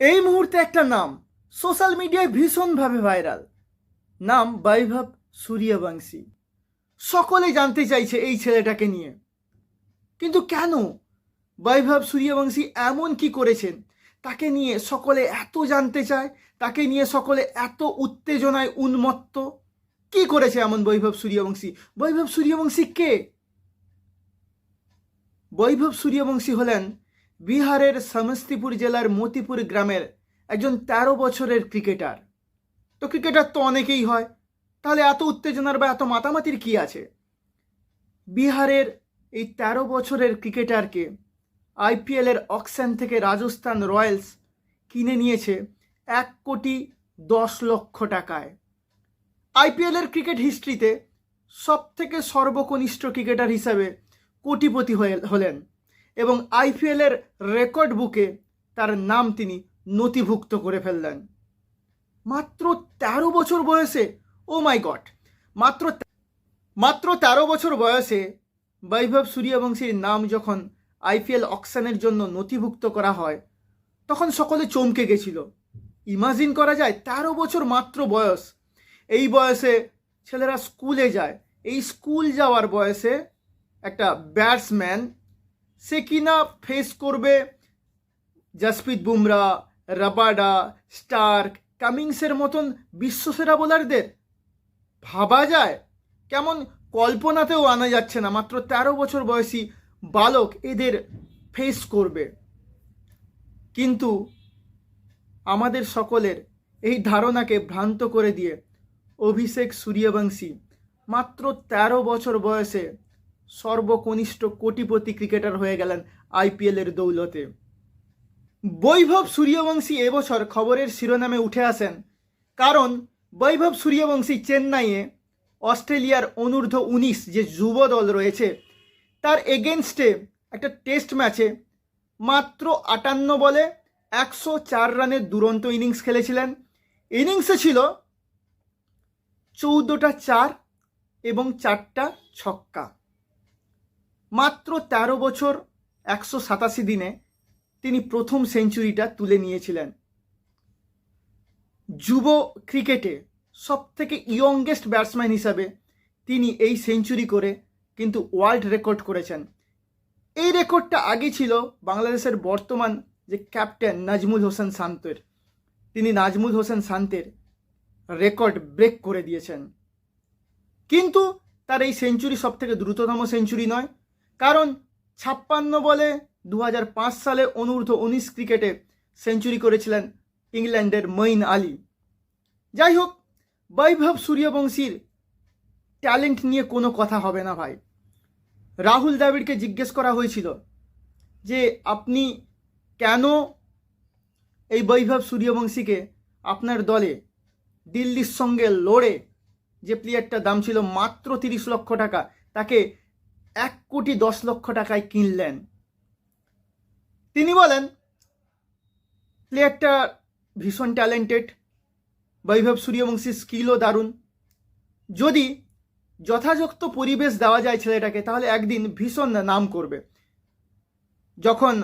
এই মুহূর্তে একটা নাম সোশ্যাল মিডিয়ায় ভীষণভাবে ভাইরাল। নাম বৈভব সূর্যবংশী। সকলে জানতে চাইছে এই ছেলেটাকে নিয়ে। কিন্তু কেন বৈভব সূর্যবংশী এমন কি করেছেন? তাকে নিয়ে সকলে এত জানতে চায়, তাকে নিয়ে সকলে এত উত্তেজনায় উন্মত্ত। কি করেছে এমন বৈভব সূর্যবংশী? বৈভব সূর্যবংশী কে? বৈভব সূর্যবংশী হলেন বিহারের সমস্তিপুর জেলার মতিপুর গ্রামের একজন তেরো বছরের ক্রিকেটার। তো ক্রিকেটার তো অনেকেই হয়। তাহলে এত উত্তেজনার বা এত মাতামাতির কি আছে? বিহারের এই তেরো বছরের ক্রিকেটারকে আইপিএলের অকশন থেকে রাজস্থান রয়্যালস কিনে নিয়েছে এক কোটি দশ লক্ষ টাকায়। আইপিএলের ক্রিকেট হিস্ট্রিতে সব থেকে সর্বকনিষ্ঠ ক্রিকেটার হিসাবে কোটিপতি হলেন। এবং আইপিএলের রেকর্ড বুকে তার নাম তিনি নথিভুক্ত করে ফেললেন। মাত্র তেরো বছর বয়সে, ও মাই গড, মাত্র মাত্র তেরো বছর বয়সে বৈভব সূর্যবংশীর নাম যখন আইপিএল অকশানের জন্য নথিভুক্ত করা হয়, তখন সকলে চমকে গেছিল। ইমাজিন করা যায় তেরো বছর মাত্র বয়স, এই বয়সে ছেলেরা স্কুলে যায়। এই স্কুল যাওয়ার বয়সে একটা ব্যাটসম্যান সে কিনা ফেস করবে? জাসপ্রীত বুমরা, রাবাডা, স্টার্ক, কামিংসের মতন বিশ্বসেরা বোলারদের? ভাবা যায়। কেমন কল্পনাতেও আনা যাচ্ছে না, মাত্র তেরো বছর বয়সী বালক এদের ফেস করবে। কিন্তু আমাদের সকলের এই ধারণাকে ভ্রান্ত করে দিয়ে অভিষেক সূর্যবংশী মাত্র তেরো বছর বয়সে সর্বকনিষ্ঠ কোটিপতি ক্রিকেটার হয়ে গেলেন আইপিএলের দৌলতে। বৈভব সূর্যবংশী এবছর খবরের শিরোনামে উঠে আসেন। কারণ, বৈভব সূর্যবংশী চেন্নাইয়ে অস্ট্রেলিয়ার অনূর্ধ্ব উনিশ যে যুব দল রয়েছে, তার এগেনস্টে একটা টেস্ট ম্যাচে মাত্র আটান্ন বলে একশো চার রানের দুরন্ত ইনিংস খেলেছিলেন। ইনিংসে ছিল চৌদ্দটা চার এবং চারটা ছক্কা। মাত্র ১৩ বছর, একশো সাতাশি দিনে তিনি প্রথম সেঞ্চুরিটা তুলে নিয়েছিলেন। যুব ক্রিকেটে সব থেকে ইয়ংগেস্ট ব্যাটসম্যান হিসাবে তিনি এই সেঞ্চুরি করে কিন্তু ওয়ার্ল্ড রেকর্ড করেছেন। এই রেকর্ডটা আগে ছিল বাংলাদেশের বর্তমান যে ক্যাপ্টেন নাজমুল হোসেন শান্তের। তিনি নাজমুল হোসেন শান্তের রেকর্ড ব্রেক করে দিয়েছেন। কিন্তু তার এই সেঞ্চুরি সব থেকে দ্রুততম সেঞ্চুরি নয় কারণ ছাপ্পান্ন বলে দু হাজার পাঁচ সালে অনূর্ধ্ব উনিশ ক্রিকেটে সেঞ্চুরি করেছিলেন ইংল্যান্ডের মঈন আলী। যাই হোক, বৈভব সূর্যবংশীর ট্যালেন্ট নিয়ে কোনো কথা হবে না ভাই। রাহুল দ্রাবিড়কে জিজ্ঞেস করা হয়েছিল যে, আপনি কেন এই বৈভব সূর্যবংশীকে আপনার দলে দিল্লির সঙ্গে লড়ে যে প্লেয়ারটার দাম ছিল মাত্র তিরিশ লক্ষ টাকা, তাকে এক কোটি দশ লক্ষ টাকায় কিনলেন। তিনি বলেন, প্লেয়ারটা ভীষণ ট্যালেন্টেড বৈভব সূর্যবংশীর স্কিলও দারুণ। যদি যথাযথ পরিবেশ দেওয়া যায় ছেলেটাকে, তাহলে একদিন ভীষণ নাম করবে। যখন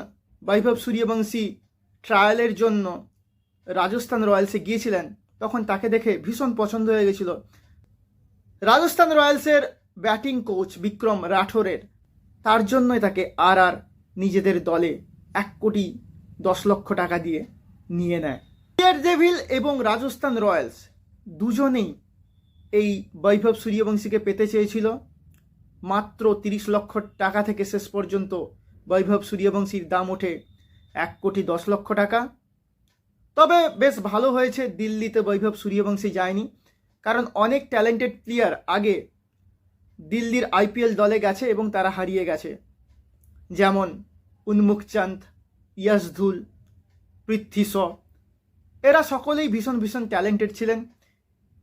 বৈভব সূর্যবংশী ট্রায়ালের জন্য রাজস্থান রয়্যালসে গিয়েছিলেন, তখন তাকে দেখে ভীষণ পছন্দ হয়ে গেছিল। রাজস্থান রয়্যালসের ব্যাটিং কোচ বিক্রম রাঠোরের। তার জন্যই তাকে আর আর নিজেদের দলে এক কোটি দশ লক্ষ টাকা দিয়ে নিয়ে নেয়। পিয়ার ডেভিল এবং রাজস্থান রয়্যালস দুজনেই এই বৈভব সূর্যবংশীকে পেতে চেয়েছিল। মাত্র তিরিশ লক্ষ টাকা থেকে শেষ পর্যন্ত বৈভব সূর্যবংশীর দাম ওঠে এক কোটি দশ লক্ষ টাকা। তবে বেশ ভালো হয়েছে দিল্লিতে বৈভব সূর্যবংশী যায়নি, কারণ অনেক ট্যালেন্টেড প্লেয়ার আগে দিল্লির আইপিএল দলে গেছে এবং তারা হারিয়ে গেছে। যেমন উন্মুখ চাঁদ ইয়াসধুল পৃথ্বী শ। এরা সকলেই ভীষণ ভীষণ ট্যালেন্টেড ছিলেন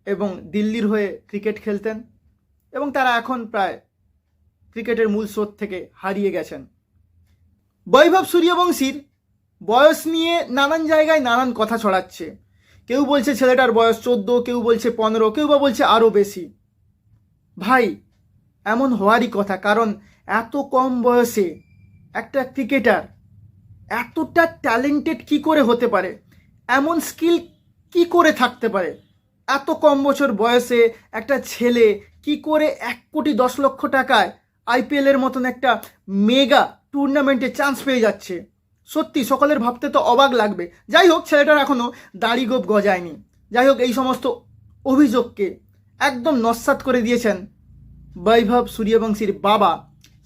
এবং দিল্লির হয়ে ক্রিকেট খেলতেন এবং তারা এখন প্রায় ক্রিকেটের মূল স্রোত থেকে হারিয়ে গেছেন। বৈভব সূর্যবংশীর বয়স নিয়ে নানান জায়গায় নানান কথা ছড়াচ্ছে। কেউ বলছে ছেলেটার বয়স চোদ্দ, কেউ বলছে পনেরো, কেউ বা বলছে আরও বেশি। ভাই এমন হওয়ারই কথা, কারণ এত কম বয়সে একটা ক্রিকেটার এতটা ট্যালেন্টেড কি করে হতে পারে? এমন স্কিল কি করে থাকতে পারে? এত কম বছর বয়সে একটা ছেলে কি করে এক কোটি দশ লক্ষ টাকায় আইপিএলের মতন একটা মেগা টুর্নামেন্টে চান্স পেয়ে যাচ্ছে? সত্যি, সকলের ভাবতে তো অবাক লাগবে। যাই হোক, ছেলেটার এখনও দাড়ি গোপ গজায়নি। যাই হোক, এই সমস্ত অভিযোগকে একদম নস্বাত করে দিয়েছেন বৈভব সূর্যবংশীর বাবা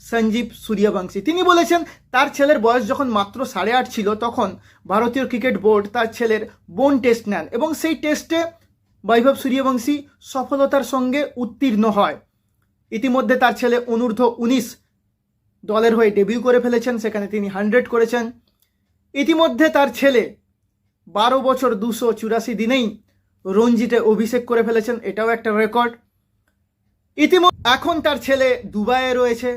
সঞ্জীব সূর্যবংশী। তিনি বলেছেন, তার ছেলের বয়স যখন মাত্র সাড়ে আট ছিল, তখন ভারতীয় ক্রিকেট বোর্ড তার ছেলের বোন টেস্ট নেন এবং সেই টেস্টে বৈভব সূর্যবংশী সফলতার সঙ্গে উত্তীর্ণ হয়। ইতিমধ্যে তার ছেলে অনূর্ধ্ব উনিশ দলের হয়ে ডেবিউ করে ফেলেছেন, সেখানে তিনি হান্ড্রেড করেছেন। ইতিমধ্যে তার ছেলে বারো বছর দুশো চুরাশি দিনেই রঞ্জিতে অভিষেক করে ফেলেছেন, এটাও একটা রেকর্ড ইতিমধ্যে এখন তার ছেলে দুবাইয়ে রয়েছে।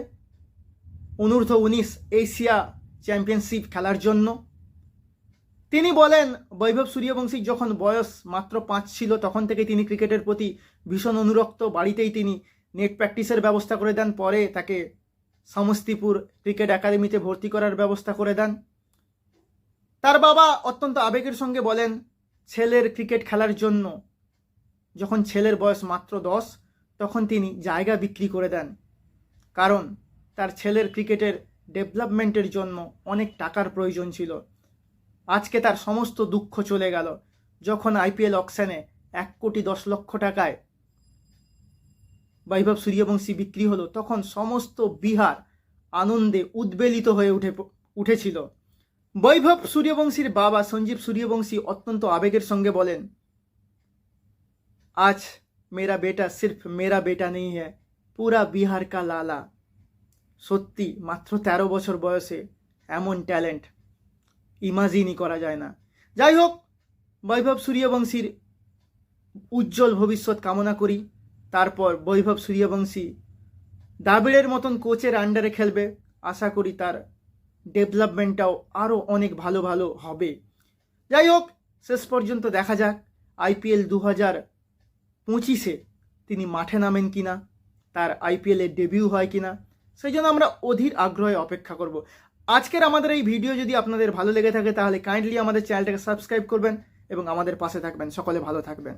অনূর্ধ্ব উনিশ এশিয়া চ্যাম্পিয়নশিপ খেলার জন্য। তিনি বলেন, বৈভব সূর্যবংশী যখন বয়স মাত্র পাঁচ ছিল, তখন থেকে তিনি ক্রিকেটের প্রতি ভীষণ অনুরক্ত। বাড়িতেই তিনি নেট প্র্যাকটিসের ব্যবস্থা করে দেন, পরে তাকে সমস্তিপুর ক্রিকেট একাডেমিতে ভর্তি করার ব্যবস্থা করে দেন। তার বাবা অত্যন্ত আবেগের সঙ্গে বলেন, ছেলের ক্রিকেট খেলার জন্য যখন ছেলের বয়স মাত্র দশ তখন তিনি জায়গা বিক্রি করে দেন। কারণ তার ছেলের ক্রিকেটের ডেভেলপমেন্টের জন্য অনেক টাকার প্রয়োজন ছিল। আজকে তার সমস্ত দুঃখ চলে গেল। যখন আইপিএল অকশানে এক কোটি দশ লক্ষ টাকায় বৈভব সূর্যবংশী বিক্রি হলো, তখন সমস্ত বিহার আনন্দে উদ্বেলিত হয়ে উঠে, উঠেছিল। বৈভব সূর্যবংশীর বাবা সঞ্জীব সূর্যবংশী অত্যন্ত আবেগের সঙ্গে বলেন, আজ মেরা বেটা সির্ফ মেরা বেটা নেই হ্যায় পুরা বিহার কা লালা সত্যি মাত্র তেরো বছর বয়সে এমন ট্যালেন্ট ইমাজিনই করা যায় না যাই হোক বৈভব সূর্যবংশীর উজ্জ্বল ভবিষ্যৎ কামনা করি তারপর বৈভব সূর্যবংশী দ্রাবিড়ের মতন কোচের আন্ডারে খেলবে আশা করি তার ডেভেলপমেন্টটাও আরও অনেক ভালো ভালো হবে। যাই হোক, শেষ পর্যন্ত দেখা যাক। আইপিএল দু হাজার পঁচিশে তিনি মাঠে নামেন কি না তার আইপিএলে ডেবিউ হয় কি না সেই জন্য আমরা অধীর আগ্রহে অপেক্ষা করব। আজকের আমাদের এই ভিডিও যদি আপনাদের ভালো লেগে থাকে, তাহলে কাইন্ডলি আমাদের চ্যানেলটাকে সাবস্ক্রাইব করবেন এবং আমাদের পাশে থাকবেন। সকলে ভালো থাকবেন।